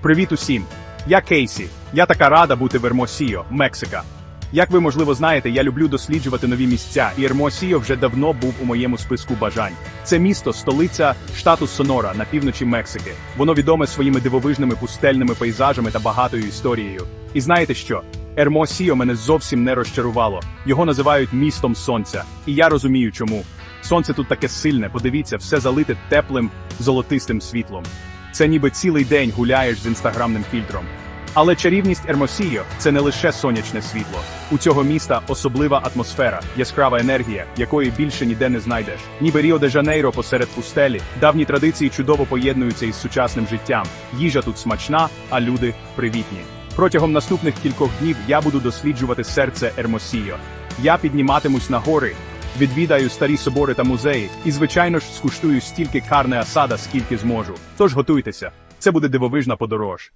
Привіт усім! Я Кейсі. Я така рада бути в Ермосіо, Мексика. Як ви можливо знаєте, я люблю досліджувати нові місця, і Ермосіо вже давно був у моєму списку бажань. Це місто, столиця штату Сонора на півночі Мексики. Воно відоме своїми дивовижними пустельними пейзажами та багатою історією. І знаєте що? Ермосіо мене зовсім не розчарувало. Його називають містом сонця. І я розумію чому. Сонце тут таке сильне, подивіться, все залите теплим золотистим світлом. Це ніби цілий день гуляєш з інстаграмним фільтром. Але чарівність Ермосіо це не лише сонячне світло. У цього міста особлива атмосфера, яскрава енергія, якої більше ніде не знайдеш. Ніби Ріо де Жанейро посеред пустелі, давні традиції чудово поєднуються із сучасним життям. Їжа тут смачна, а люди привітні. Протягом наступних кількох днів я буду досліджувати серце Ермосіо. Я підніматимусь на гори, відвідаю старі собори та музеї, і, звичайно ж, скуштую стільки карне асада, скільки зможу. Тож готуйтеся, це буде дивовижна подорож.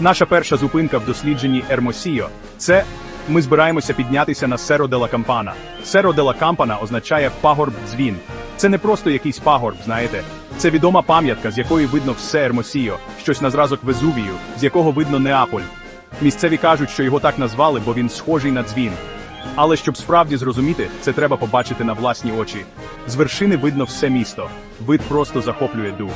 Наша перша зупинка в дослідженні Ермосіо – це ми збираємося піднятися на Серо де ла Кампана. Серо де ла Кампана означає пагорб дзвін. Це не просто якийсь пагорб, знаєте. Це відома пам'ятка, з якої видно все Ермосіо, щось на зразок Везувію, з якого видно Неаполь. Місцеві кажуть, що його так назвали, бо він схожий на дзвін. Але щоб справді зрозуміти, це треба побачити на власні очі. З вершини видно все місто. Вид просто захоплює дух.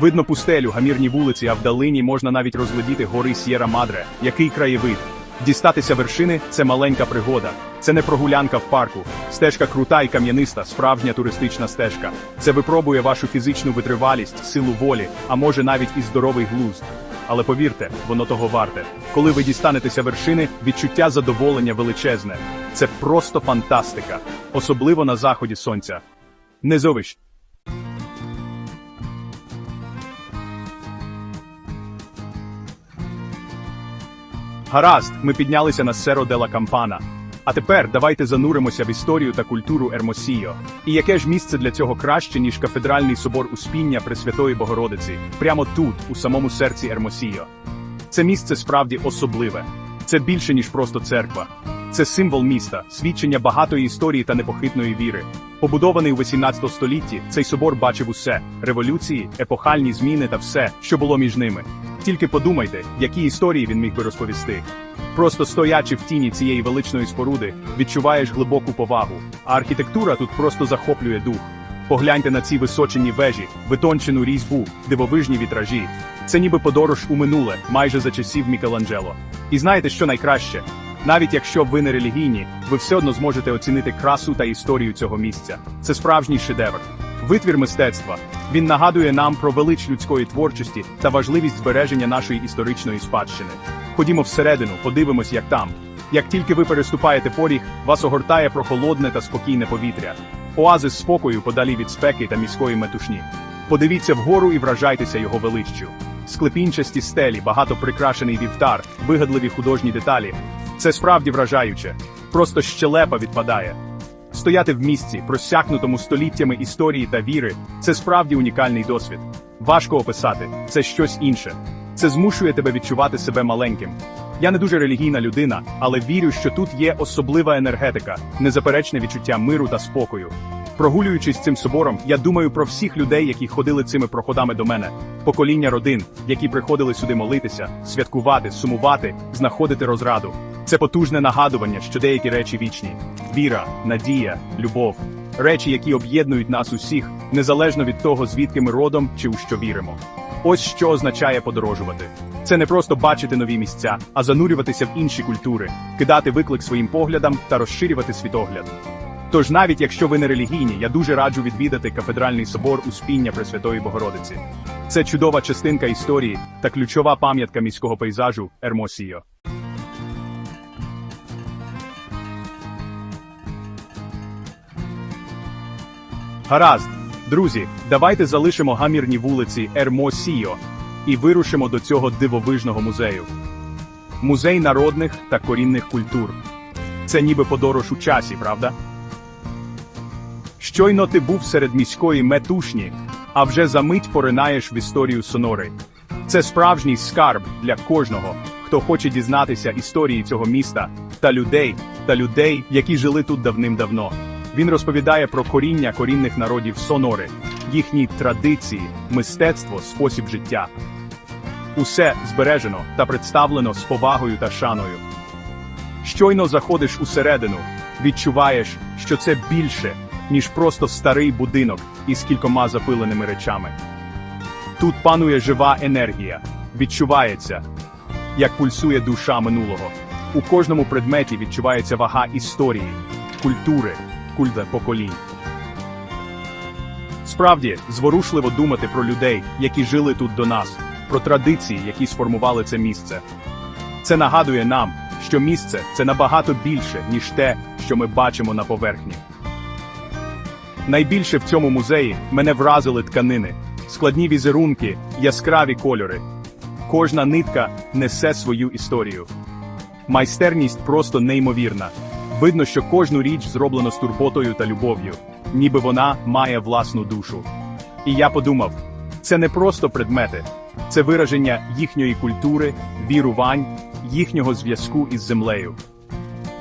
Видно пустелю, гамірні вулиці, а вдалині можна навіть розглядіти гори С'єра Мадре. Який краєвид. Дістатися вершини це маленька пригода. Це не прогулянка в парку. Стежка крута і кам'яниста, справжня туристична стежка. Це випробує вашу фізичну витривалість, силу волі, а може навіть і здоровий глузд. Але повірте, воно того варте. Коли ви дістанетеся вершини, відчуття задоволення величезне. Це просто фантастика, особливо на заході сонця. Не Гаразд, ми піднялися на Серо де ла Кампана. А тепер давайте зануримося в історію та культуру Ермосіо. І яке ж місце для цього краще, ніж кафедральний собор Успіння Пресвятої Богородиці, прямо тут, у самому серці Ермосіо. Це місце справді особливе. Це більше, ніж просто церква. Це символ міста, свідчення багатої історії та непохитної віри. Побудований у 18 столітті, цей собор бачив усе: революції, епохальні зміни та все, що було між ними. Тільки подумайте, які історії він міг би розповісти. Просто стоячи в тіні цієї величної споруди, відчуваєш глибоку повагу, а архітектура тут просто захоплює дух. Погляньте на ці височені вежі, витончену різьбу, дивовижні вітражі. Це ніби подорож у минуле, майже за часів Мікеланджело. І знаєте, що найкраще? Навіть якщо ви не релігійні, ви все одно зможете оцінити красу та історію цього місця. Це справжній шедевр. Витвір мистецтва. Він нагадує нам про велич людської творчості та важливість збереження нашої історичної спадщини. Ходімо всередину, подивимось, як там. Як тільки ви переступаєте поріг, вас огортає прохолодне та спокійне повітря. Оазис спокою подалі від спеки та міської метушні. Подивіться вгору і вражайтеся його величчю. Склепінчасті стелі, багато прикрашений вівтар, вигадливі художні деталі. Це справді вражаюче. Просто щелепа відпадає. Стояти в місці, просякнутому століттями історії та віри, це справді унікальний досвід. Важко описати, це щось інше. Це змушує тебе відчувати себе маленьким. Я не дуже релігійна людина, але вірю, що тут є особлива енергетика, незаперечне відчуття миру та спокою. Прогулюючись цим собором, я думаю про всіх людей, які ходили цими проходами до мене, покоління родин, які приходили сюди молитися, святкувати, сумувати, знаходити розраду. Це потужне нагадування, що деякі речі вічні: віра, надія, любов, речі, які об'єднують нас усіх, незалежно від того, звідки ми родом чи у що віримо. Ось що означає подорожувати. Це не просто бачити нові місця, а занурюватися в інші культури, кидати виклик своїм поглядам та розширювати світогляд. Тож, навіть якщо ви не релігійні, я дуже раджу відвідати кафедральний собор Успіння Пресвятої Богородиці. Це чудова частинка історії та ключова пам'ятка міського пейзажу Ермосіо. Гаразд, друзі, давайте залишимо гамірні вулиці Ермосіо і вирушимо до цього дивовижного музею. Музей народних та корінних культур. Це ніби подорож у часі, правда? Щойно ти був серед міської метушні, а вже за мить поринаєш в історію Сонори. Це справжній скарб для кожного, хто хоче дізнатися історії цього міста та людей, та людей, які жили тут давним-давно. Він розповідає про коріння корінних народів Сонори, їхні традиції, мистецтво, спосіб життя. Усе збережено та представлено з повагою та шаною. Щойно заходиш усередину, відчуваєш, що це більше, ніж просто старий будинок із кількома запиленими речами. Тут панує жива енергія, відчувається, як пульсує душа минулого. У кожному предметі відчувається вага історії, культури, культа поколінь. Справді, зворушливо думати про людей, які жили тут до нас, про традиції, які сформували це місце. Це нагадує нам, що місце це набагато більше, ніж те, що ми бачимо на поверхні. Найбільше в цьому музеї мене вразили тканини, складні візерунки, яскраві кольори. Кожна нитка несе свою історію. Майстерність просто неймовірна. Видно, що кожну річ зроблено з турботою та любов'ю, ніби вона має власну душу. І я подумав: це не просто предмети, це вираження їхньої культури, вірувань, їхнього зв'язку із землею.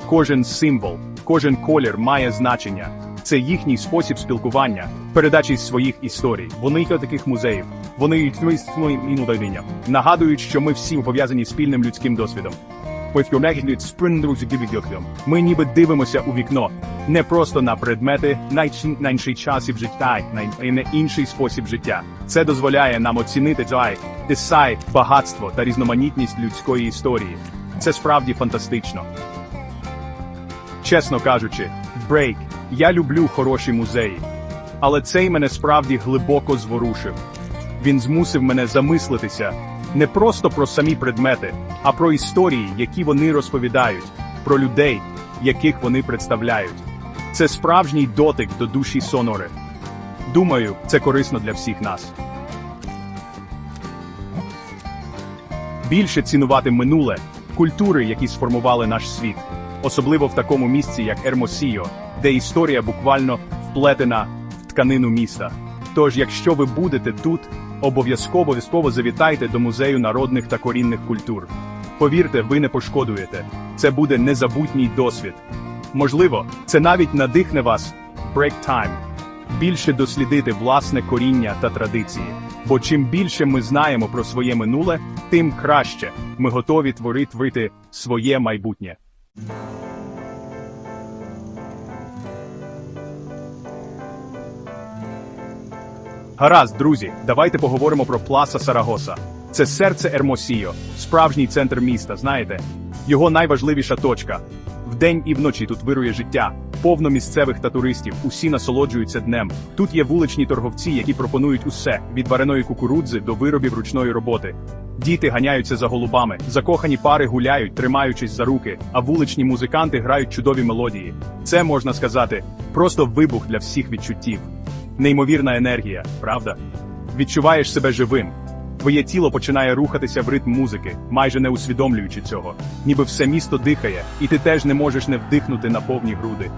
Кожен символ, кожен колір має значення. Це їхній спосіб спілкування, передачі своїх історій. Вони є таких музеїв. Вони існують інудовіння. Нагадують, що ми всі пов'язані спільним людським досвідом. Ми ніби дивимося у вікно, не просто на предмети, на інший часів життя, і на інший спосіб життя. Це дозволяє нам оцінити джай, десай, багатство та різноманітність людської історії. Це справді фантастично. Чесно кажучи, брейк, я люблю хороші музеї. Але цей мене справді глибоко зворушив. Він змусив мене замислитися не просто про самі предмети, а про історії, які вони розповідають, про людей, яких вони представляють. Це справжній дотик до душі Сонори. Думаю, це корисно для всіх нас. Більше цінувати минуле, культури, які сформували наш світ, особливо в такому місці, як Ермосіо, де історія буквально вплетена в тканину міста. Тож, якщо ви будете тут, обов'язково обов'язково завітайте до музею народних та корінних культур. Повірте, ви не пошкодуєте. Це буде незабутній досвід. Можливо, це навіть надихне вас break time, більше дослідити власне коріння та традиції. Бо чим більше ми знаємо про своє минуле, тим краще ми готові творити своє майбутнє. Гаразд, друзі, давайте поговоримо про Пласа Сарагоса. Це серце Ермосіо, справжній центр міста, знаєте? Його найважливіша точка. Вдень і вночі тут вирує життя, повно місцевих та туристів, усі насолоджуються днем. Тут є вуличні торговці, які пропонують усе від вареної кукурудзи до виробів ручної роботи. Діти ганяються за голубами, закохані пари гуляють, тримаючись за руки, а вуличні музиканти грають чудові мелодії. Це можна сказати, просто вибух для всіх відчуттів. Неймовірна енергія, правда? Відчуваєш себе живим. Твоє тіло починає рухатися в ритм музики, майже не усвідомлюючи цього. Ніби все місто дихає, і ти теж не можеш не вдихнути на повні груди.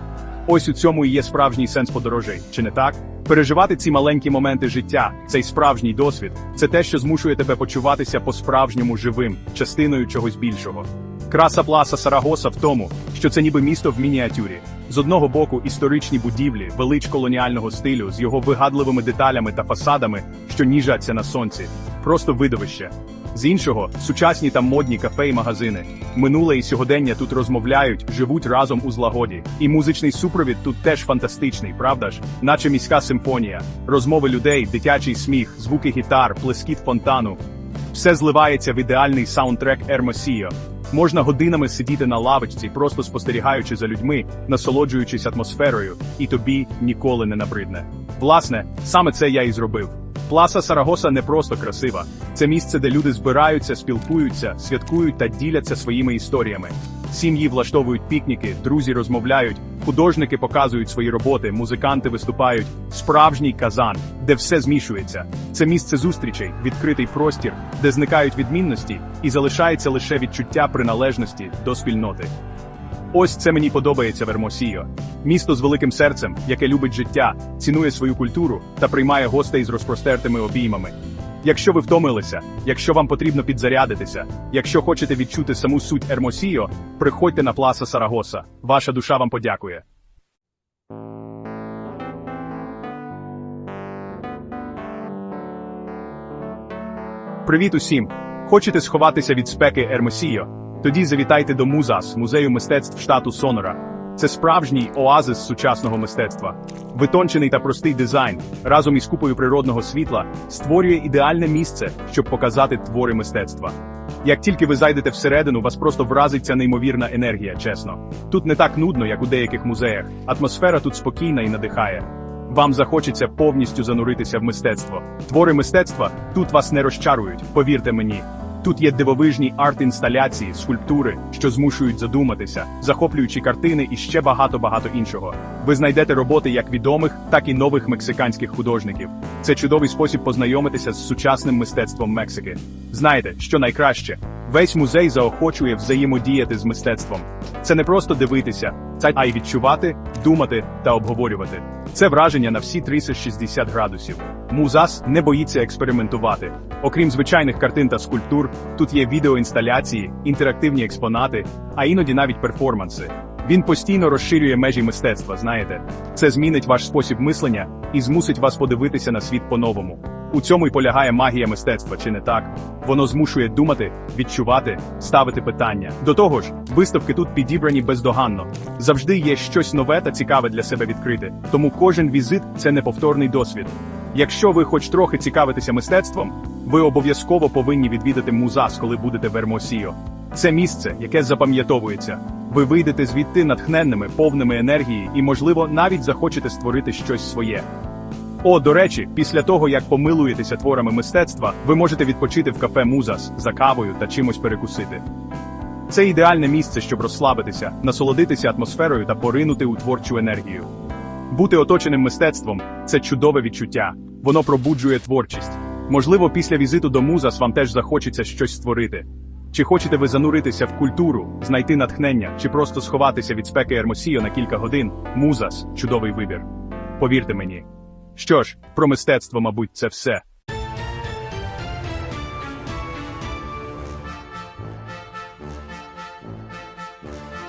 Ось у цьому і є справжній сенс подорожей, чи не так? Переживати ці маленькі моменти життя, цей справжній досвід, це те, що змушує тебе почуватися по-справжньому живим, частиною чогось більшого. Краса Пласа Сарагоса в тому, що це ніби місто в мініатюрі. З одного боку історичні будівлі, велич колоніального стилю з його вигадливими деталями та фасадами, що ніжаться на сонці, просто видовище. З іншого, сучасні та модні кафе і магазини. Минуле і сьогодення тут розмовляють, живуть разом у злагоді. І музичний супровід тут теж фантастичний, правда ж? Наче міська симфонія, розмови людей, дитячий сміх, звуки гітар, плескіт фонтану. Все зливається в ідеальний саундтрек Ермосіо. Можна годинами сидіти на лавочці, просто спостерігаючи за людьми, насолоджуючись атмосферою, і тобі ніколи не набридне. Власне, саме це я і зробив. Пласа Сарагоса не просто красива, це місце, де люди збираються, спілкуються, святкують та діляться своїми історіями. Сім'ї влаштовують пікніки, друзі розмовляють, художники показують свої роботи, музиканти виступають. Справжній казан, де все змішується. Це місце зустрічей, відкритий простір, де зникають відмінності, і залишається лише відчуття приналежності до спільноти. Ось це мені подобається в Ермосіо. Місто з великим серцем, яке любить життя, цінує свою культуру та приймає гостей з розпростертими обіймами. Якщо ви втомилися, якщо вам потрібно підзарядитися, якщо хочете відчути саму суть Ермосіо, приходьте на пласа Сарагоса. Ваша душа вам подякує. Привіт усім! Хочете сховатися від спеки Ермосіо? Тоді завітайте до Музас, музею мистецтв штату Сонора. Це справжній оазис сучасного мистецтва. Витончений та простий дизайн разом із купою природного світла створює ідеальне місце, щоб показати твори мистецтва. Як тільки ви зайдете всередину, вас просто вразить ця неймовірна енергія, чесно. Тут не так нудно, як у деяких музеях. Атмосфера тут спокійна і надихає. Вам захочеться повністю зануритися в мистецтво. Твори мистецтва тут вас не розчарують, повірте мені. Тут є дивовижні арт-інсталяції, скульптури, що змушують задуматися, захоплюючі картини і ще багато-багато іншого. Ви знайдете роботи як відомих, так і нових мексиканських художників. Це чудовий спосіб познайомитися з сучасним мистецтвом Мексики. Знаєте, що найкраще? Весь музей заохочує взаємодіяти з мистецтвом. Це не просто дивитися, це а й відчувати, думати та обговорювати. Це враження на всі 360 градусів. Музас не боїться експериментувати. Окрім звичайних картин та скульптур, тут є відеоінсталяції, інтерактивні експонати, а іноді навіть перформанси. Він постійно розширює межі мистецтва, знаєте. Це змінить ваш спосіб мислення і змусить вас подивитися на світ по-новому. У цьому й полягає магія мистецтва, чи не так? Воно змушує думати, відчувати, ставити питання. До того ж, виставки тут підібрані бездоганно. Завжди є щось нове та цікаве для себе відкрити. Тому кожен візит це неповторний досвід. Якщо ви хоч трохи цікавитеся мистецтвом, ви обов'язково повинні відвідати музас, коли будете в Ермосіо. Це місце, яке запам'ятовується. Ви вийдете звідти натхненними, повними енергії і, можливо, навіть захочете створити щось своє. О, до речі, після того, як помилуєтеся творами мистецтва, ви можете відпочити в кафе Музас за кавою та чимось перекусити. Це ідеальне місце, щоб розслабитися, насолодитися атмосферою та поринути у творчу енергію. Бути оточеним мистецтвом це чудове відчуття, воно пробуджує творчість. Можливо, після візиту до Музас вам теж захочеться щось створити. Чи хочете ви зануритися в культуру, знайти натхнення, чи просто сховатися від спеки Ермосіо на кілька годин? Музас чудовий вибір. Повірте мені. Що ж, про мистецтво, мабуть, це все.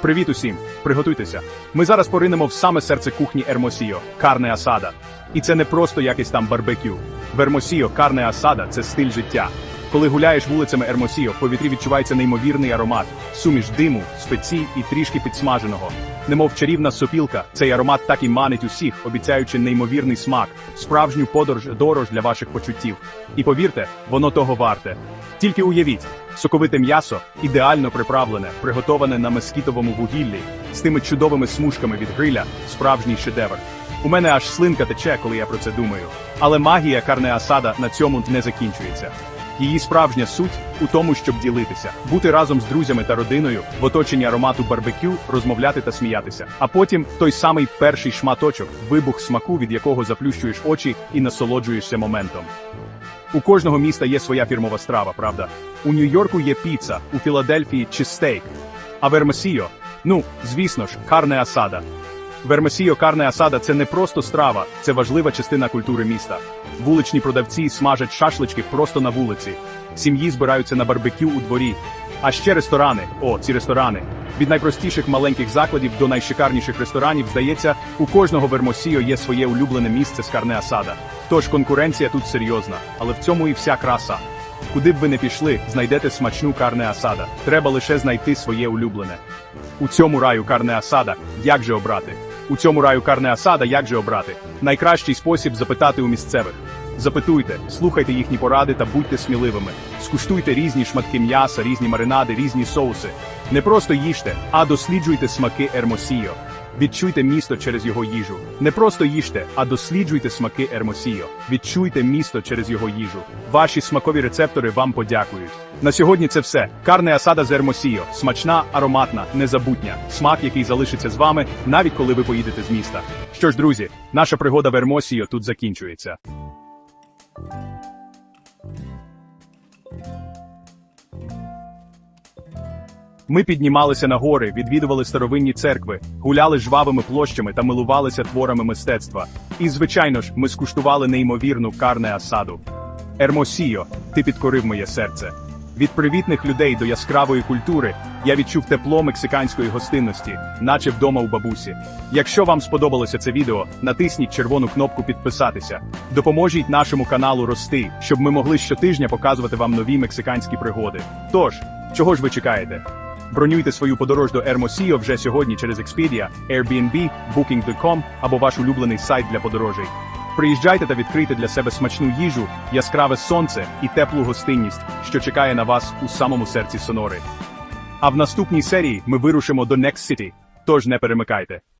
Привіт усім! Приготуйтеся. Ми зараз поринемо в саме серце кухні Ермосіо карне асада. І це не просто якийсь там барбекю. В Ермосіо карне асада це стиль життя. Коли гуляєш вулицями Ермосіо, в повітрі відчувається неймовірний аромат, суміш диму, спецій і трішки підсмаженого. Немов чарівна сопілка, цей аромат так і манить усіх, обіцяючи неймовірний смак, справжню подорож дорож для ваших почуттів. І повірте, воно того варте. Тільки уявіть, соковите м'ясо, ідеально приправлене, приготоване на мескітовому вугіллі, з тими чудовими смужками від гриля, справжній шедевр. У мене аж слинка тече, коли я про це думаю. Але магія карне асада на цьому не закінчується. Її справжня суть у тому, щоб ділитися, бути разом з друзями та родиною в оточенні аромату барбекю, розмовляти та сміятися. А потім той самий перший шматочок, вибух смаку, від якого заплющуєш очі і насолоджуєшся моментом. У кожного міста є своя фірмова страва, правда? У Нью-Йорку є піца, у Філадельфії чизстейк. А в Ермосіо, ну, звісно ж, карне асада. Вермесіо карне асада це не просто страва, це важлива частина культури міста. Вуличні продавці смажать шашлички просто на вулиці. Сім'ї збираються на барбекю у дворі. А ще ресторани. О, ці ресторани. Від найпростіших маленьких закладів до найшикарніших ресторанів, здається, у кожного Вермосіо є своє улюблене місце з карне асада. Тож конкуренція тут серйозна, але в цьому і вся краса. Куди б ви не пішли, знайдете смачну карне асада. Треба лише знайти своє улюблене. У цьому раю карне асада, як же обрати? У цьому раю карне асада, як же обрати? Найкращий спосіб запитати у місцевих. Запитуйте, слухайте їхні поради та будьте сміливими. Скуштуйте різні шматки м'яса, різні маринади, різні соуси. Не просто їжте, а досліджуйте смаки Ермосіо. Відчуйте місто через його їжу. Не просто їжте, а досліджуйте смаки Ермосіо. Відчуйте місто через його їжу. Ваші смакові рецептори вам подякують. На сьогодні це все. Карне асада з Ермосіо. Смачна, ароматна, незабутня. Смак, який залишиться з вами, навіть коли ви поїдете з міста. Що ж, друзі, наша пригода в Ермосіо тут закінчується. Ми піднімалися на гори, відвідували старовинні церкви, гуляли жвавими площами та милувалися творами мистецтва. І, звичайно ж, ми скуштували неймовірну карне асаду. Ермосіо, ти підкорив моє серце. Від привітних людей до яскравої культури я відчув тепло мексиканської гостинності, наче вдома у бабусі. Якщо вам сподобалося це відео, натисніть червону кнопку підписатися. Допоможіть нашому каналу рости, щоб ми могли щотижня показувати вам нові мексиканські пригоди. Тож, чого ж ви чекаєте? Бронюйте свою подорож до Ермосіо вже сьогодні через Expedia, Airbnb, Booking.com або ваш улюблений сайт для подорожей. Приїжджайте та відкрийте для себе смачну їжу, яскраве сонце і теплу гостинність, що чекає на вас у самому серці Сонори. А в наступній серії ми вирушимо до Next City, тож не перемикайте.